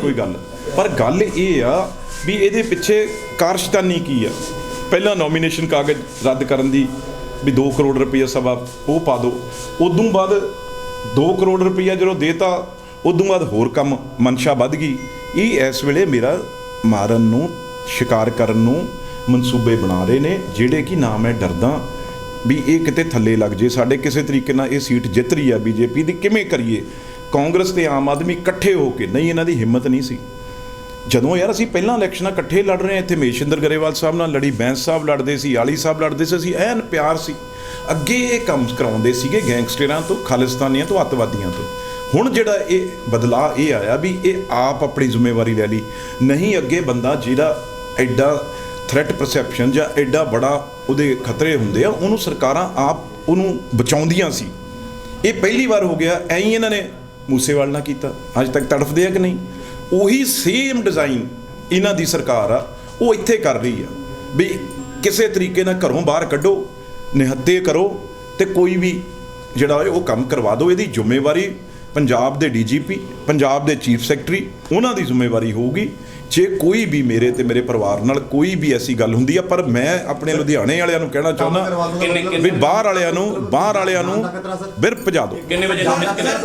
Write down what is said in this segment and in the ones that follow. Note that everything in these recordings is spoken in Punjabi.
ਕੋਈ ਗੱਲ ਪਰ ਗੱਲ ਇਹ ਆ ਵੀ ਇਹਦੇ ਪਿੱਛੇ ਕਾਰਸ਼ਤਾਨੀ ਕੀ ਆ? ਪਹਿਲਾਂ ਨੋਮੀਨੇਸ਼ਨ ਕਾਗਜ਼ ਰੱਦ ਕਰਨ ਦੀ ਵੀ 2 ਕਰੋੜ ਰੁਪਈਆ ਸਭਾ ਉਹ ਪਾ ਦਿਓ ਉਦੋਂ ਬਾਅਦ 2 ਕਰੋੜ ਰੁਪਈਆ ਜਦੋਂ ਦੇਤਾ, ਉਦੋਂ ਬਾਅਦ ਹੋਰ ਕੰਮ ਮਨਸ਼ਾ ਵੱਧ ਗਈ। ਇਹ ਇਸ ਵੇਲੇ ਮੇਰਾ ਮਾਰਨ ਨੂੰ, ਸ਼ਿਕਾਰ ਕਰਨ ਨੂੰ ਮਨਸੂਬੇ ਬਣਾ ਰਹੇ ਨੇ, ਜਿਹੜੇ ਕਿ ਨਾ ਮੈਂ ਡਰਦਾ ਵੀ ਇਹ ਕਿਤੇ ਥੱਲੇ ਲੱਗ ਜੇ। ਸਾਡੇ ਕਿਸੇ ਤਰੀਕੇ ਨਾਲ ਇਹ ਸੀਟ ਜਿੱਤ ਰਹੀ ਆ ਬੀਜੇਪੀ ਦੀ, ਕਿਵੇਂ ਕਰੀਏ? ਕਾਂਗਰਸ ਤੇ ਆਮ ਆਦਮੀ ਇਕੱਠੇ ਹੋ ਕੇ, ਨਹੀਂ, ਇਹਨਾਂ ਦੀ ਹਿੰਮਤ ਨਹੀਂ ਸੀ। ਜਦੋਂ ਯਾਰ ਅਸੀਂ ਪਹਿਲਾਂ ਇਲੈਕਸ਼ਨਾਂ ਇਕੱਠੇ ਲੜ ਰਹੇ ਹਾਂ, ਇੱਥੇ ਮੇਸ਼ਿੰਦਰ ਗਰੇਵਾਲ ਸਾਹਿਬ ਨਾਲ, ਲੜੀ ਬੈਂਸ ਸਾਹਿਬ ਲੜਦੇ ਸੀ, ਆਲੀ ਸਾਹਿਬ ਲੜਦੇ ਸੀ, ਅਸੀਂ ਐਨ ਪਿਆਰ ਸੀ। ਅੱਗੇ ਇਹ ਕੰਮ ਕਰਾਉਂਦੇ ਸੀਗੇ ਗੈਂਗਸਟਰਾਂ ਤੋਂ, ਖਾਲਿਸਤਾਨੀਆਂ ਤੋਂ, ਅੱਤਵਾਦੀਆਂ ਤੋਂ। ਹੁਣ ਜਿਹੜਾ ਇਹ ਬਦਲਾਅ ਇਹ ਆਇਆ ਵੀ ਇਹ ਆਪ ਆਪਣੀ ਜ਼ਿੰਮੇਵਾਰੀ ਲੈ ਲਈ। ਨਹੀਂ, ਅੱਗੇ ਬੰਦਾ ਜਿਹੜਾ ਐਡਾ ਥ੍ਰੈਟ ਪਰਸੈਪਸ਼ਨ ਜਾਂ ਐਡਾ ਬੜਾ ਉਹਦੇ ਖਤਰੇ ਹੁੰਦੇ ਆ, ਉਹਨੂੰ ਸਰਕਾਰਾਂ ਆਪ ਉਹਨੂੰ ਬਚਾਉਂਦੀਆਂ ਸੀ। ਇਹ ਪਹਿਲੀ ਵਾਰ ਹੋ ਗਿਆ, ਐਂ ਇਹਨਾਂ ਨੇ ਮੂਸੇਵਾਲ ਨਾਲ ਕੀਤਾ। ਅੱਜ ਤੱਕ ਤੜਫਦੇ ਆ ਕਿ ਨਹੀਂ? ਉਹੀ ਸੇਮ ਡਿਜ਼ਾਈਨ ਇਹਨਾਂ ਦੀ ਸਰਕਾਰ ਆ, ਉਹ ਇੱਥੇ ਕਰ ਰਹੀ ਆ। ਵੀ ਕਿਸੇ ਤਰੀਕੇ ਨਾਲ ਘਰੋਂ ਬਾਹਰ ਕੱਢੋ, ਨਿਹੱਤੇ ਕਰੋ ਤੇ ਕੋਈ ਵੀ ਜਿਹੜਾ ਉਹ ਕੰਮ ਕਰਵਾ ਦਿਓ, ਇਹਦੀ ਜ਼ਿੰਮੇਵਾਰੀ ਪੰਜਾਬ ਦੇ ਡੀਜੀਪੀ ਪੰਜਾਬ ਦੇ ਚੀਫ ਸੈਕਟਰੀ ਉਹਨਾਂ ਦੀ ਜ਼ਿੰਮੇਵਾਰੀ ਹੋਊਗੀ। ਜੇ ਕੋਈ ਵੀ ਮੇਰੇ ਤੇ ਮੇਰੇ ਪਰਿਵਾਰ ਨਾਲ ਕੋਈ ਵੀ ਐਸੀ ਗੱਲ ਹੁੰਦੀ ਆ ਪਰ ਮੈਂ ਆਪਣੇ ਲੁਧਿਆਣੇ ਵਾਲਿਆਂ ਨੂੰ ਕਹਿਣਾ ਚਾਹੁੰਦਾ ਵੀ ਬਾਹਰ ਵਾਲਿਆਂ ਨੂੰ ਬਾਹਰ ਵਾਲਿਆਂ ਨੂੰ ਬਿਰ ਭਜਾ ਦਿਓ। ਕਿੰਨੇ ਵਜੇ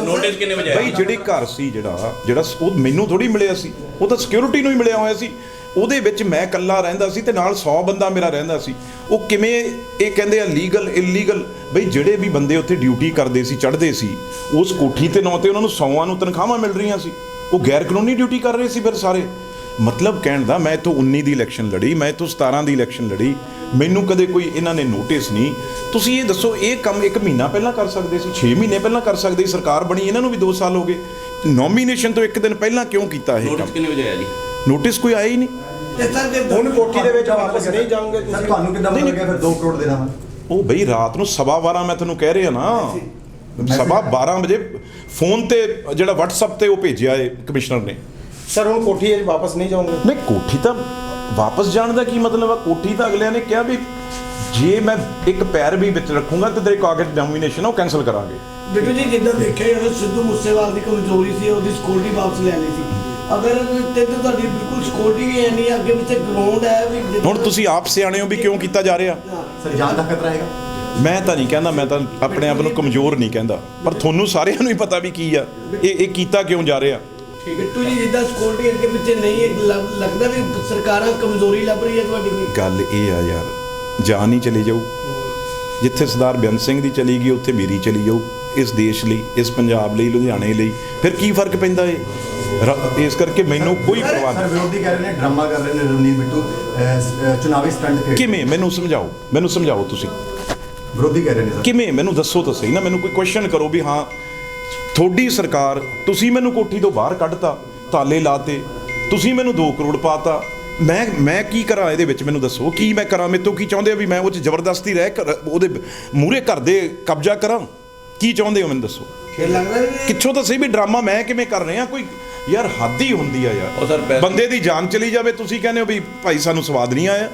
ਨੋਟਿਸ ਕਿੰਨੇ ਵਜੇ ਬਈ ਆਇਆ? ਜਿਹੜੇ ਘਰ ਸੀ ਜਿਹੜਾ ਜਿਹੜਾ ਉਹ ਮੈਨੂੰ ਥੋੜੀ ਮਿਲਿਆ ਸੀ। ਉਹ ਤਾਂ ਸਿਕਿਉਰਿਟੀ ਨੂੰ ਹੀ ਮਿਲਿਆ ਹੋਇਆ ਸੀ। ਉਹਦੇ ਵਿੱਚ ਮੈਂ ਇਕੱਲਾ ਰਹਿੰਦਾ ਸੀ ਤੇ ਨਾਲ 100 ਬੰਦਾ ਮੇਰਾ ਰਹਿੰਦਾ ਸੀ। ਉਹ ਕਿਵੇਂ ਇਹ ਕਹਿੰਦੇ ਆ ਲੀਗਲ ਇਲੀਗਲ ਬਈ ਜਿਹੜੇ ਵੀ ਬੰਦੇ ਉੱਥੇ ਡਿਊਟੀ ਕਰਦੇ ਸੀ ਚੜ੍ਹਦੇ ਸੀ ਉਸ ਕੋਠੀ ਤੇ ਨਾਂ ਤੇ ਉਹਨਾਂ ਨੂੰ ਸੌਆਂ ਨੂੰ ਤਨਖਾਹਾਂ ਮਿਲ ਰਹੀਆਂ ਸੀ। ਉਹ ਗੈਰ ਕਾਨੂੰਨੀ ਡਿਊਟੀ ਕਰ ਰਹੇ ਸੀ ਫਿਰ ਸਾਰੇ। ਮਤਲਬ ਕਹਿਣ ਦਾ ਮੈਂ ਇੱਥੋਂ 19 ਦੀ ਇਲੈਕਸ਼ਨ ਲੜੀ ਮੈਂ ਇੱਥੋਂ 17 ਦੀ ਇਲੈਕਸ਼ਨ ਲੜੀ ਮੈਨੂੰ ਕਦੇ ਕੋਈ ਇਹਨਾਂ ਨੇ ਨੋਟਿਸ ਨਹੀਂ। ਤੁਸੀਂ ਇਹ ਦੱਸੋ ਇਹ ਕੰਮ ਇੱਕ ਮਹੀਨਾ ਪਹਿਲਾਂ ਕਰ ਸਕਦੇ ਸੀ 6 ਮਹੀਨੇ ਪਹਿਲਾਂ ਕਰ ਸਕਦੇ ਸੀ ਸਰਕਾਰ ਬਣੀ ਇਹਨਾਂ ਨੂੰ ਵੀ 2 ਸਾਲ ਹੋ ਗਏ। ਨੋਮੀਨੇਸ਼ਨ ਤੋਂ ਇੱਕ ਦਿਨ ਪਹਿਲਾਂ ਕਿਉਂ ਕੀਤਾ ਇਹ ਨੋਟਿਸ ਕਿੰਨੇ ਵਜੇ ਆਇਆ ਜੀ? ਨੋਟਿਸ ਕੋਈ ਆਇਆ ਹੀ ਨਹੀਂ। ਹੁਣ ਕੋਠੀ ਦੇ ਵਿੱਚ ਵਾਪਸ ਨਹੀਂ ਜਾਓਗੇ ਸਰ ਤੁਸੀਂ। ਤੁਹਾਨੂੰ ਕਿੱਦਾਂ ਪਤਾ ਲੱਗਿਆ ਫਿਰ 2 ਕਰੋੜ ਦੇਣਾ ਵਾ ਉਹ ਬਈ ਰਾਤ ਨੂੰ ਸਵਾ 12 ਮੈਂ ਤੁਹਾਨੂੰ ਕਹਿ ਰਿਹਾ ਨਾ। ਸਵਾ 12 ਵਜੇ ਫੋਨ ਤੇ ਜਿਹੜਾ WhatsApp ਤੇ ਉਹ ਭੇਜਿਆ ਏ ਕਮਿਸ਼ਨਰ ਨੇ। ਸਰ ਹੁਣ ਕੋਠੀ ਵਿੱਚ ਵਾਪਸ ਨਹੀਂ ਜਾਓਗੇ ਨਹੀਂ ਕੋਠੀ ਤਾਂ ਵਾਪਸ ਜਾਣ ਦਾ ਕੀ ਮਤਲਬ ਆ? ਕੋਠੀ ਤਾਂ ਅਗਲਿਆਂ ਨੇ ਕਿਹਾ ਵੀ ਜੇ ਮੈਂ ਇੱਕ ਪੈਰ ਵੀ ਵਿੱਚ ਰੱਖੂੰਗਾ ਤੇ ਤੇਰੇ ਕਾਗਜ਼ ਡੋਮੀਨੇਸ਼ਨ ਉਹ ਕੈਨਸਲ ਕਰਾਂਗੇ। ਬਿੱਟੂ ਜੀ ਜਿੱਦਾਂ ਦੇਖਿਆ ਜਾਂਦਾ ਸਿੱਧੂ ਮੂਸੇਵਾਲ ਦੀ ਕਮਜ਼ੋਰੀ ਸੀ ਉਹਦੀ ਸਿਕਿਉਰਿਟੀ ਵਾਪਸ ਲੈਣੀ ਸੀ। ਅਗਰ ਤੇ ਤੇ ਤੁਹਾਡੀ ਬਿਲਕੁਲ ਸਿਕਿਉਰਿਟੀ ਵੀ ਹੈ ਨਹੀਂ ਅੱਗੇ ਪਿੱਛੇ ਗਰਾਊਂਡ ਹੈ ਵੀ ਹੁਣ ਤੁਸੀਂ ਆਪ ਸਿਆਣੇ ਹੋ ਵੀ ਕਿਉਂ ਕੀਤਾ ਜਾ ਰਿਹਾ? ਸਰ ਜਾਨ ਦਾ ਖਤਰਾ ਹੈਗਾ? ਮੈਂ ਤਾਂ ਨਹੀਂ ਕਹਿੰਦਾ ਮੈਂ ਤਾਂ ਆਪਣੇ ਆਪ ਨੂੰ ਕਮਜ਼ੋਰ ਨਹੀਂ ਕਹਿੰਦਾ। ਪਰ ਤੁਹਾਨੂੰ ਸਾਰਿਆਂ ਨੂੰ ਹੀ ਪਤਾ ਵੀ ਕੀ ਆ। ਇਹ ਇਹ ਕੀਤਾ ਕਿਉਂ ਜਾ ਰਿਹਾ? ਬਿੱਟੂ ਜੀ ਜਿੱਦਾਂ ਸਿਕਿਉਰਿਟੀ ਅੱਗੇ ਪਿੱਛੇ ਨਹੀਂ ਹੈ, ਲੱਗ- ਲੱਗਦਾ ਵੀ ਸਰਕਾਰਾਂ ਕਮਜ਼ੋਰੀ ਲੱਭ ਰਹੀ ਹੈ ਤੁਹਾਡੀ ਕੋਈ ਗੱਲ ਇਹ ਆ ਯਾਰ ਜਾਨ ਹੀ ਚਲੀ ਜਾਊ। ਜਿੱਥੇ ਸਰਦਾਰ ਬੇਅੰਤ ਸਿੰਘ ਦੀ ਚਲੀ ਗਈ ਉੱਥੇ ਮੇਰੀ ਚਲੀ ਜਾਊ। ਇਸ ਦੇਸ਼ ਲਈ ਇਸ ਪੰਜਾਬ ਲਈ ਲੁਧਿਆਣੇ ਲਈ। ਫਿਰ ਕੀ ਫ਼ਰਕ ਪੈਂਦਾ ਏ? ਰ- ਇਸ ਕਰਕੇ ਮੈਨੂੰ ਕੋਈ ਪਰਵਾਹ ਸਰ ਨਹੀਂ। ਵਿਰੋਧੀ ਕਹਿ ਰਹੇ ਨੇ ਡਰਾਮਾ ਕਰ ਰਹੇ ਨੇ ਰਵਨੀਤ ਬਿੱਟੂ ਅਹ, ਸ- ਅਹ, ਚੁਣਾਵੀ ਸਟੰਟ ਖੇਡ ਕਿਵੇਂ? ਮੈਨੂੰ ਸਮਝਾਓ। ਮੈਨੂੰ ਸਮਝਾਓ ਤੁਸੀਂ। ਵਿਰੋਧੀ ਕਹਿ ਰਹੇ ਨੇ ਸਰ। ਕਿਵੇਂ? ਮੈਨੂੰ ਦੱਸੋ ਤਾਂ ਸਹੀ ਨਾ। ਮੈਨੂੰ ਕੋਈ ਕੁਐਸਚਨ ਕਰੋ ਵੀ ਹਾਂ ਤੁਹਾਡੀ ਸਰਕਾਰ ਤੁਸੀਂ ਮੈਨੂੰ ਕੋਠੀ ਤੋਂ ਬਾਹਰ ਕੱਢਤਾ ਤਾਲੇ ਲਾਤੇ ਤੁਸੀਂ ਮੈਨੂੰ 2 ਕਰੋੜ ਪਾਤਾ। ਮੈਂ ਮੈਂ ਕੀ ਕਰਾਂ ਇਹਦੇ ਵਿੱਚ? ਮੈਨੂੰ ਦੱਸੋ। ਕੀ ਮੈਂ ਕਰਾਂ? ਮੇਰੇ ਤੋਂ ਕੀ ਚਾਹੁੰਦੇ ਹੋ ਵੀ ਮੈਂ ਉਹ ਚ ਜ਼ਬਰਦਸਤੀ ਰਹਿ ਕਰ- ਉਹਦੇ ਮੂਰੇ ਘਰ ਦੇ ਕਬਜ਼ਾ ਕਰਾਂ? ਕੀ ਚਾਹੁੰਦੇ ਹੋ ਮੈਨੂੰ ਦੱਸੋ? ਫਿਰ ਲੱਗਦਾ ਵੀ ਕਿੱਥੋਂ ਤਾਂ ਸਹੀ ਵੀ ਡਰਾਮਾ ਮੈਂ ਕਿਵੇਂ ਕਰ ਰਿਹਾ? ਕੋਈ ਯਾਰ ਹੱਦ ਹੀ ਹੁੰਦੀ ਆ ਉਹ ਸਰ ਯਾਰ ਬੰਦੇ ਦੀ ਜਾਨ ਚਲੀ ਜਾਵੇ ਤੁਸੀਂ ਕਹਿੰਦੇ ਹੋ ਵੀ ਭਾਈ ਸਾਨੂੰ ਸਵਾਦ ਨਹੀਂ ਆਇਆ।